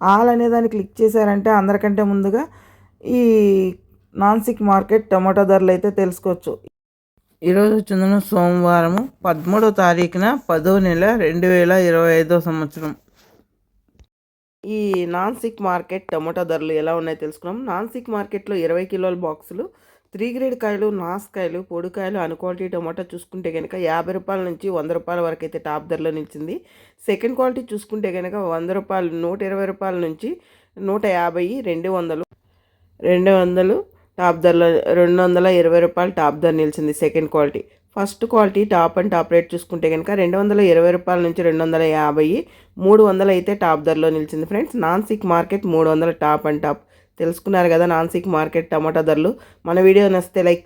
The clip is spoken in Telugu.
ఆల్ అనే దాన్ని క్లిక్ చేశారంటే అందరికంటే ముందుగా ఈ నాన్సిక్ మార్కెట్ టమాటో ధరలు అయితే తెలుసుకోవచ్చు. ఈరోజు వచ్చిందన సోమవారం పదమూడో తారీఖున పదో నెల రెండు వేల ఇరవై ఐదో సంవత్సరం. ఈ నాన్సిక్ మార్కెట్ టమాటో ధరలు ఎలా ఉన్నాయో తెలుసుకున్నాం. నాన్సిక్ మార్కెట్లో ఇరవై కిలోల బాక్సులు త్రీ గ్రేడ్ కాయలు నాసుకాయలు పొడికాయలు అన్ క్వాలిటీ టమాటా చూసుకుంటే కనుక యాభై రూపాయల నుంచి వంద రూపాయల వరకు అయితే టాప్ ధరలో నిలిచింది. సెకండ్ క్వాలిటీ చూసుకుంటే కనుక వంద రూపాయలు నూట ఇరవై రూపాయల నుంచి నూట యాభై రెండు వందలు రెండు వందలు టాప్ ధరలో రెండు వందల ఇరవై రూపాయలు టాప్ ధర నిలిచింది second quality. First quality top and top rate చూసుకుంటే కనుక రెండు వందల ఇరవై రూపాయల నుంచి రెండు వందల యాభై మూడు వందలు అయితే టాప్ ధరలో నిలిచింది. ఫ్రెండ్స్ నాన్సిక్ మార్కెట్ మూడు వందల టాప్ అండ్ టాప్. తెలుసుకున్నారు కదా నాన్సిక్ మార్కెట్ టమాటా ధరలు. మన వీడియో నచ్చితే లైక్